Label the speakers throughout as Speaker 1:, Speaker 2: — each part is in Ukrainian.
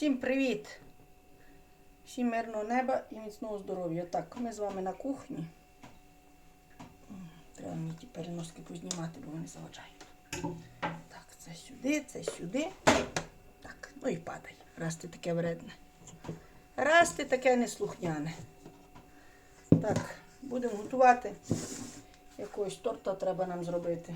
Speaker 1: Всім привіт! Всім мирного неба і міцного здоров'я. Так, ми з вами на кухні. Треба мені ті переноски познімати, бо вони заважають. Так, це сюди, це сюди. Так, ну і падай. Раз ти таке вредне. Раз ти таке неслухняне. Так, будемо готувати. Якогось торта треба нам зробити.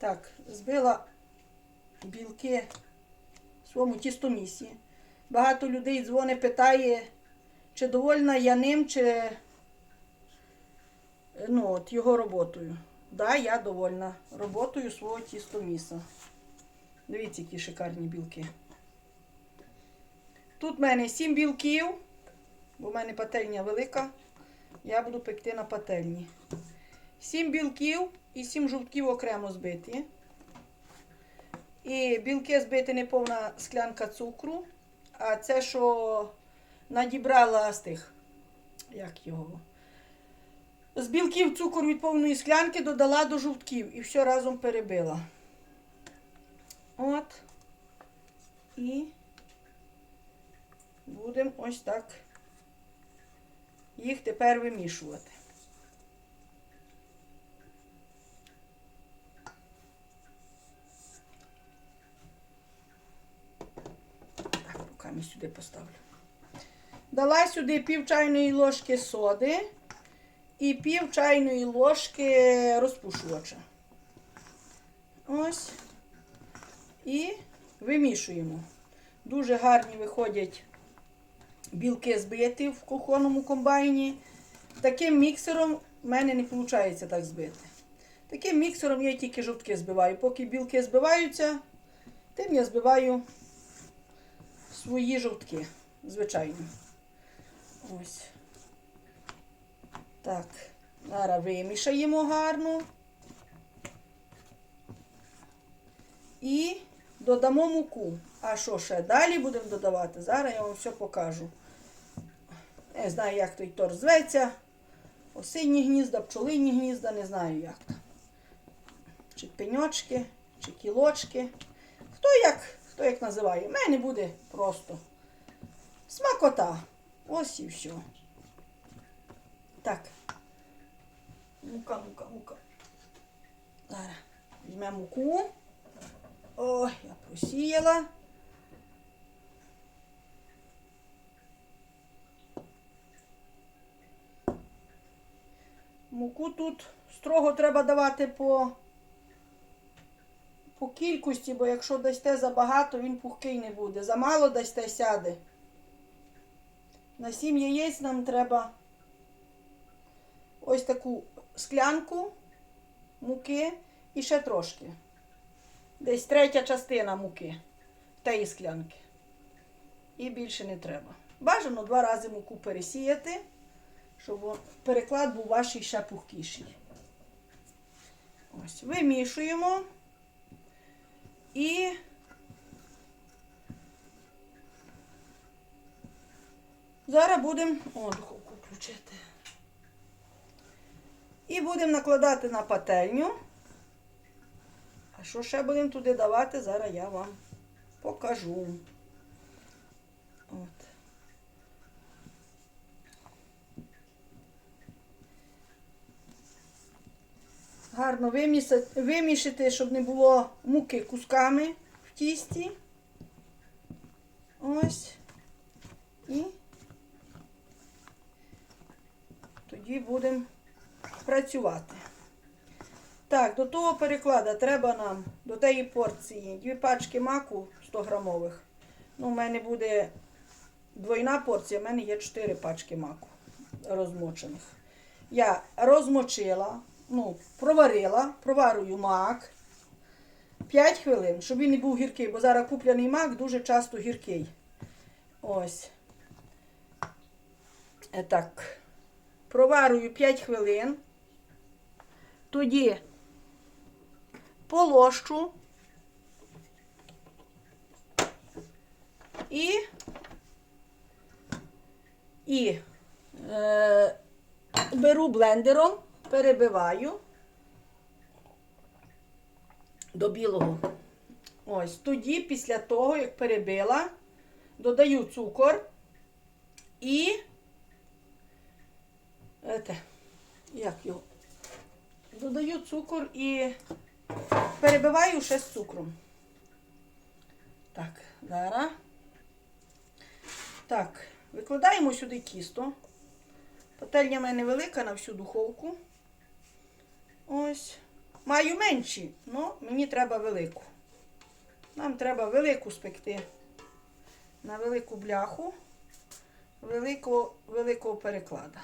Speaker 1: Так, збила білки в своєму тістомісі. Багато людей дзвонить, питає, чи довольна я ним, чи ну, от, його роботою. Да, я довольна роботою свого тістоміса. Дивіться, які шикарні білки. Тут в мене 7 білків, бо в мене пательня велика. Я буду пекти на пательні. 7 білків і 7 жовтків окремо збиті. І білки збиті не повна склянка цукру. А це, що надібрала з тих, як його. З білків цукор від повної склянки додала до жовтків і все разом перебила. От. І будемо ось так їх тепер вимішувати. Так, сюди поставлю. Дала сюди пів чайної ложки соди і пів чайної ложки розпушувача. Ось. І вимішуємо. Дуже гарні виходять білки збиті в кухонному комбайні. Таким міксером в мене не виходить так збити. Таким міксером я тільки жовтки збиваю. Поки білки збиваються, тим я збиваю свої жовтки, звичайно. Ось. Так, зараз вимішаємо гарно. І додамо муку. А що ще далі будемо додавати? Зараз я вам все покажу. Не знаю, як той торт зветься. Осинні гнізда, пчолині гнізда, не знаю як. Чи пеньочки, чи кілочки. Хто як, хто як називає. У мене буде просто смакота. Ось і все. Так. Мука, мука, мука. Зараз візьмемо муку. О, я просіяла. Муку тут строго треба давати по, по кількості, бо якщо дасте забагато, він пухкий не буде. Замало дасте сяде. На 7 яєць нам треба ось таку склянку муки і ще трошки. Десь третя частина муки тієї склянки. І більше не треба. Бажано два рази муку пересіяти, щоб переклад був ваш ще пухкіший. Ось, вимішуємо і зараз будемо о, духовку включити. І будемо накладати на пательню. А що ще будемо туди давати, зараз я вам покажу. От. Гарно вимішати, щоб не було муки кусками в тісті. Ось. І тоді будемо працювати. Так, до того перекладу треба нам до тієї порції дві пачки маку 100 грамових. Ну, у мене буде двойна порція, в мене є 4 пачки маку розмочених. Я розмочила, ну, проварила, проварую мак 5 хвилин, щоб він не був гіркий, бо зараз купляний мак дуже часто гіркий. Ось. Е, Так. Проварую 5 хвилин. Тоді полощу і, і е, беру блендером, перебиваю. до білого. Ось тоді, після того, як перебила, додаю цукор і. Ете, як його? Додаю цукор і перебиваю ще з цукром. Так, зараз. Так, викладаємо сюди кісто. Пательня в мене велика на всю духовку. Ось. Маю менші, але мені треба велику. Нам треба велику спекти на велику бляху великого, великого переклада.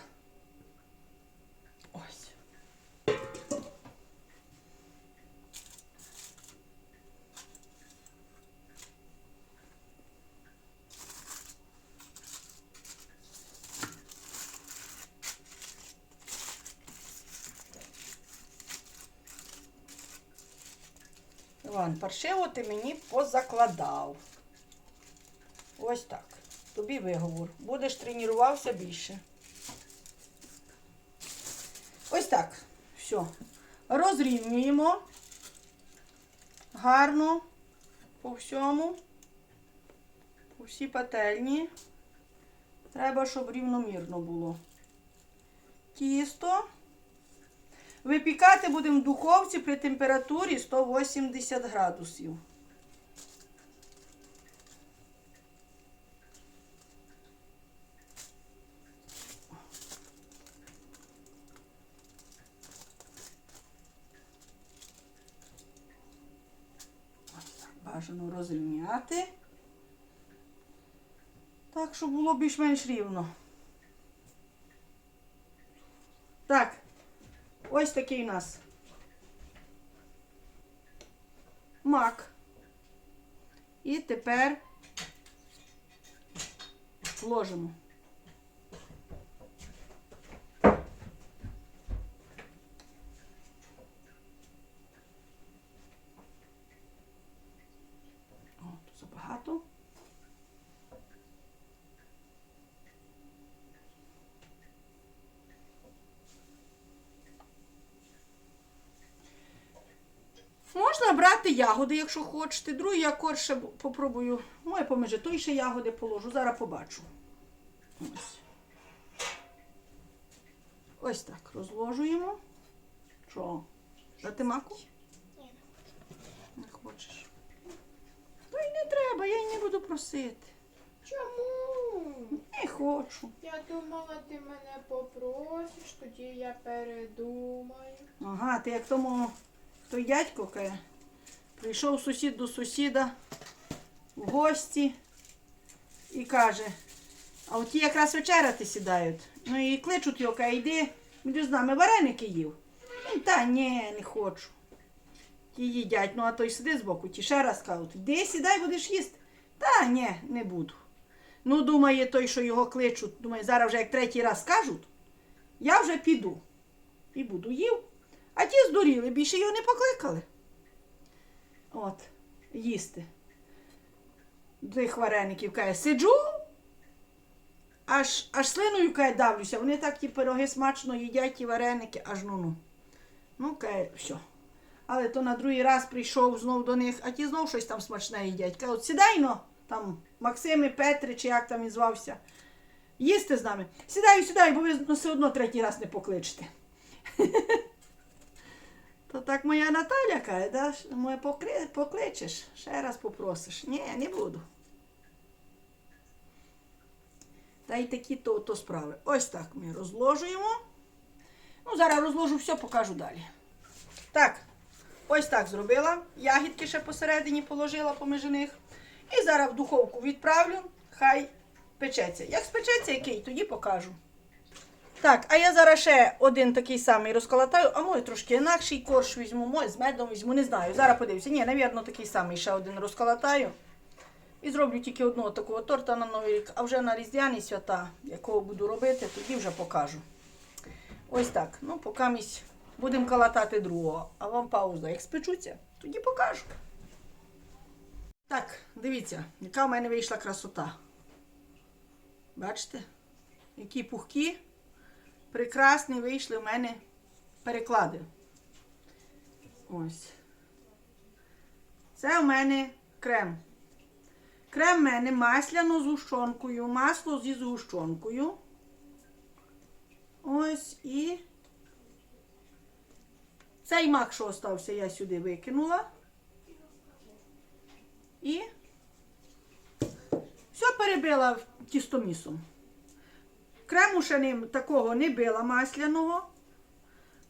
Speaker 1: Ось. Іван, ти мені позакладав. Ось так. Тобі виговор. Будеш тренувався більше. Ось так. Все. Розрівнюємо. Гарно по всьому. По всій пательні. Треба, щоб рівномірно було. Тісто. Випікати будемо в духовці при температурі 180 градусів. Бажано розрівняти. Так, щоб було більш-менш рівно. Так. Ось такий у нас мак. І тепер ложимо. О, тут забагато. Можна брати ягоди, якщо хочете. Другий я корше попробую. Моє поміже той ще ягоди положу. Зараз побачу. Ось. Ось так розложуємо. Що? Дати маку?
Speaker 2: Ні.
Speaker 1: Не хочеш. Ну і не треба, я й не буду просити.
Speaker 2: Чому?
Speaker 1: Не хочу.
Speaker 2: Я думала, ти мене попросиш, тоді я передумаю.
Speaker 1: Ага, ти як тому той дядько каже, прийшов сусід до сусіда в гості і каже, а от ті якраз вечеряти сідають. Ну і кличуть його, каже, йди, іди з нами вареники їв. Він, та ні, не хочу. Ті їдять, ну а той сидить збоку, ті ще раз кажуть, іди сідай, будеш їсти. Та ні, не буду. Ну, думає той, що його кличуть, думає, зараз вже як третій раз кажуть, я вже піду. І буду їв. А ті здуріли, більше його не покликали. От, їсти. Тих вареників каже, сиджу, аж, аж слиною каже, давлюся. Вони так ті пироги смачно їдять, ті вареники, аж ну ну. Ну, каже, все. Але то на другий раз прийшов знов до них, а ті знов щось там смачне їдять. Каже, от сідай но, там Максими, Петри, чи як там він звався. Їсти з нами. Сідай, сідай, бо ви ну, все одно третій раз не покличете. То так моя Наталя каже, да? моє покли- покличеш, ще раз попросиш. Ні, не буду. Та й такі то, то справи. Ось так ми розложуємо. Ну, зараз розложу все, покажу далі. Так, ось так зробила. Ягідки ще посередині положила поміж них. І зараз в духовку відправлю, хай печеться. Як спечеться який, тоді покажу. Так, а я зараз ще один такий самий розколотаю, а може трошки інакший корж візьму, може з медом візьму, не знаю. Зараз подивлюся. Ні, навірно, такий самий ще один розколотаю. І зроблю тільки одного такого торта на Новий рік, а вже на Різдвяні свята, якого буду робити, тоді вже покажу. Ось так. Ну, поки місь будемо калатати другого, а вам пауза. Як спечуться, тоді покажу. Так, дивіться, яка в мене вийшла красота. Бачите? Які пухкі, прекрасні вийшли в мене переклади. Ось. Це у мене крем. Крем в мене масляно з гущонкою, масло зі згущенкою. Ось і цей мак, що остався, я сюди викинула. І все перебила тістомісом. Крему ще ним такого не била масляного.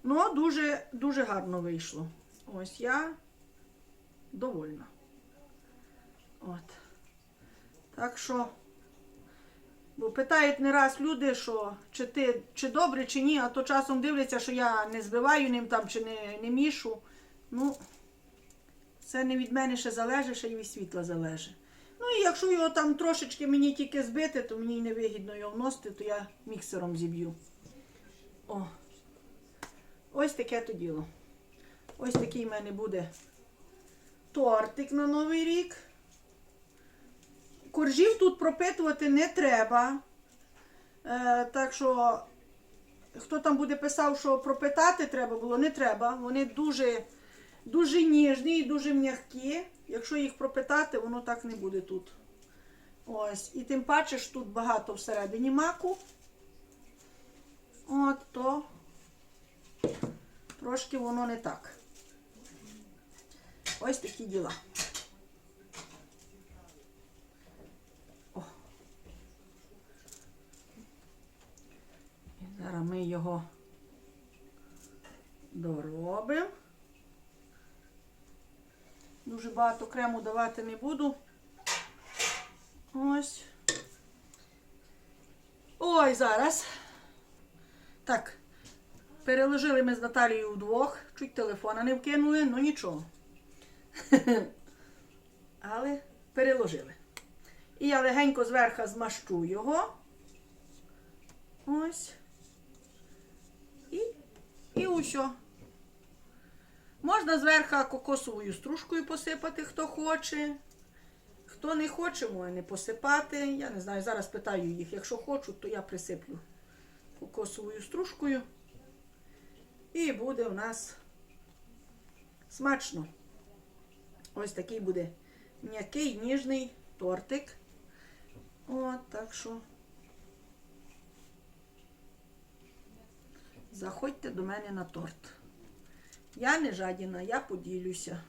Speaker 1: Ну, дуже, дуже гарно вийшло. Ось я довольна. От. Так що, бо питають не раз люди, що чи ти чи добре, чи ні, а то часом дивляться, що я не збиваю ним там чи не, не мішу. Ну, це не від мене ще залежить, ще й від світла залежить. Ну і якщо його там трошечки мені тільки збити, то мені невигідно його вносити, то я міксером зіб'ю. О. Ось таке то діло. Ось такий в мене буде тортик на Новий рік. Коржів тут пропитувати не треба. Е, так що, хто там буде писав, що пропитати треба було, не треба. Вони дуже, дуже ніжні і дуже м'які. Якщо їх пропитати, воно так не буде тут. Ось. І тим паче ж тут багато всередині маку. От то трошки воно не так. Ось такі діла. О. І зараз ми його доробимо. Дуже багато крему давати не буду. Ось. Ой, зараз. Так. Переложили ми з Наталією вдвох, чуть телефона не вкинули, ну нічого. Але переложили. І я легенько зверху змащу його. Ось. І, і усьо. Можна зверху кокосовою стружкою посипати, хто хоче. Хто не хоче, може не посипати. Я не знаю, зараз питаю їх. Якщо хочуть, то я присиплю кокосовою стружкою. І буде у нас смачно. Ось такий буде м'який, ніжний тортик. От, так що заходьте до мене на торт. Я не жадіна, я поділюся.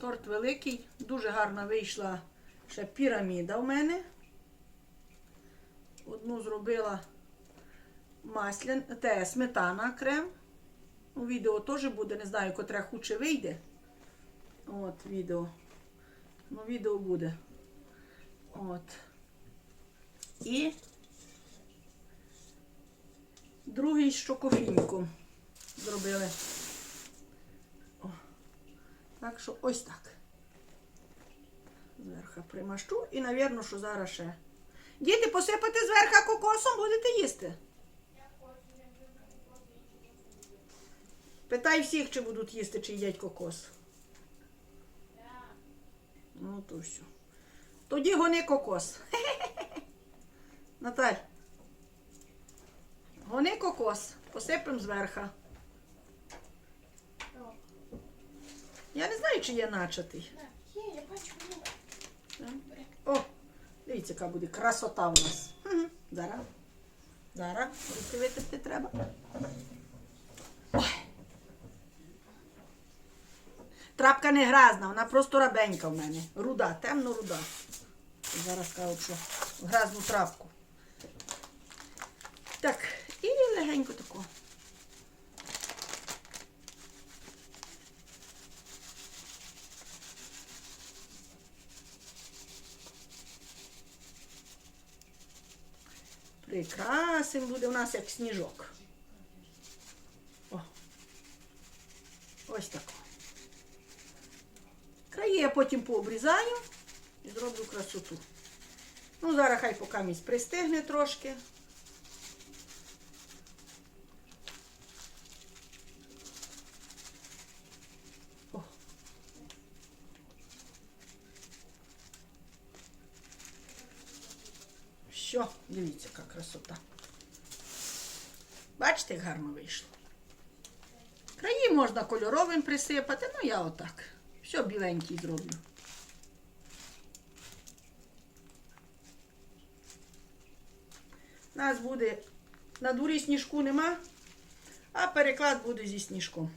Speaker 1: Торт великий, дуже гарна вийшла ще піраміда в мене. Одну зробила маслян, те, сметана крем. У відео теж буде, не знаю, котре хуче вийде. От відео. Ну, відео буде. От. І другий з шокофіньком зробили. О. Так що ось так. Зверху примащу і, навірно, що зараз ще. Діти, посипати зверху кокосом будете їсти. Питай всіх, чи будуть їсти, чи їдять кокос. Ну, то все. Тоді гони кокос. Наталь. Гони кокос. Посипемо зверху. Я не знаю, чи є начатий.
Speaker 2: Є, я бачу.
Speaker 1: О, дивіться, яка буде красота у нас. Зараз. Зараз. Руки витерти треба. Ой. Трапка не гразна, вона просто рабенька в мене. Руда, темно руда. Зараз кажуть, що гразну трапку. Так, і легенько тако. Прикрасим буде у нас як сніжок. О. Ось так. Краї я потім пообрізаю і зроблю красоту. Ну, зараз хай поки місць пристигне трошки. О. Що, дивіться, красота. Бачите, як гарно вийшло. Краї можна кольоровим присипати, ну я отак. Все біленький зроблю. У нас буде на дворі сніжку нема, а переклад буде зі сніжком.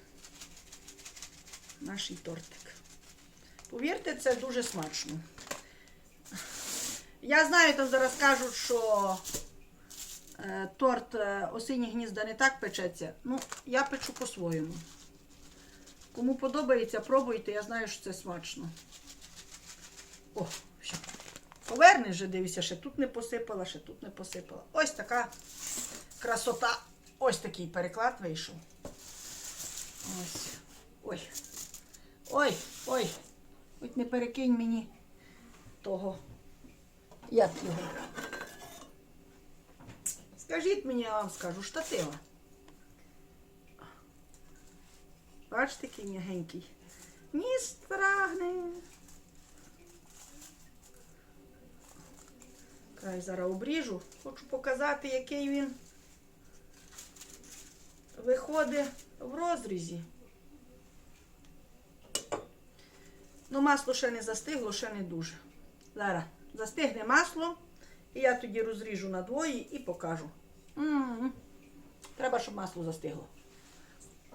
Speaker 1: Наш тортик. Повірте, це дуже смачно. Я знаю, там зараз кажуть, що торт е, осінні гнізда не так печеться. Ну, я печу по-своєму. Кому подобається, пробуйте, я знаю, що це смачно. О, все. Повернеш вже, дивися, ще тут не посипала, ще тут не посипала. Ось така красота. Ось такий переклад вийшов. Ось. Ой. Ой, ой. Хоч не перекинь мені того. Як його? Скажіть мені, я вам скажу, штатива. Бачите, який м'ягенький. Ні страгне. Край зараз обріжу. Хочу показати, який він виходить в розрізі. Ну, масло ще не застигло, ще не дуже. Зараз застигне масло, і я тоді розріжу на двоє і покажу. М-м-м. Треба, щоб масло застигло.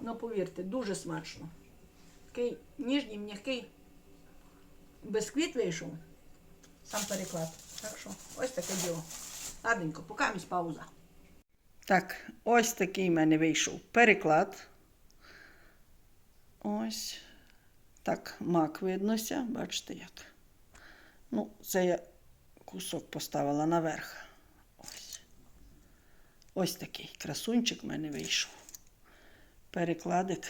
Speaker 1: Ну, повірте, дуже смачно. Такий ніжній, м'який бисквіт вийшов. Сам переклад. Так що, ось таке діло. Ладненько, поки місь пауза. Так, ось такий в мене вийшов переклад. Ось. Так, мак виднося, бачите як. Ну, це я кусок поставила наверх. Ось. Такий красунчик в мене вийшов. Перекладик.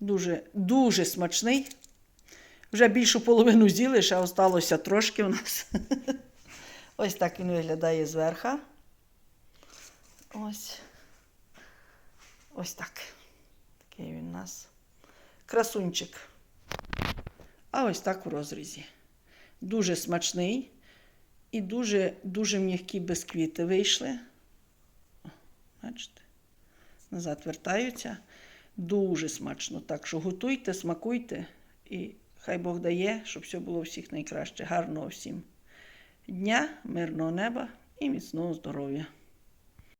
Speaker 1: Дуже, дуже смачний. Вже більшу половину з'їли, ще осталося трошки у нас. Ось так він виглядає зверху. Ось. Ось так. Такий він у нас. Красунчик. А ось так у розрізі. Дуже смачний і дуже, дуже м'які бисквіти вийшли. Бачите? Назад вертаються. Дуже смачно. Так що готуйте, смакуйте і хай Бог дає, щоб все було всіх найкраще. Гарного всім дня, мирного неба і міцного здоров'я.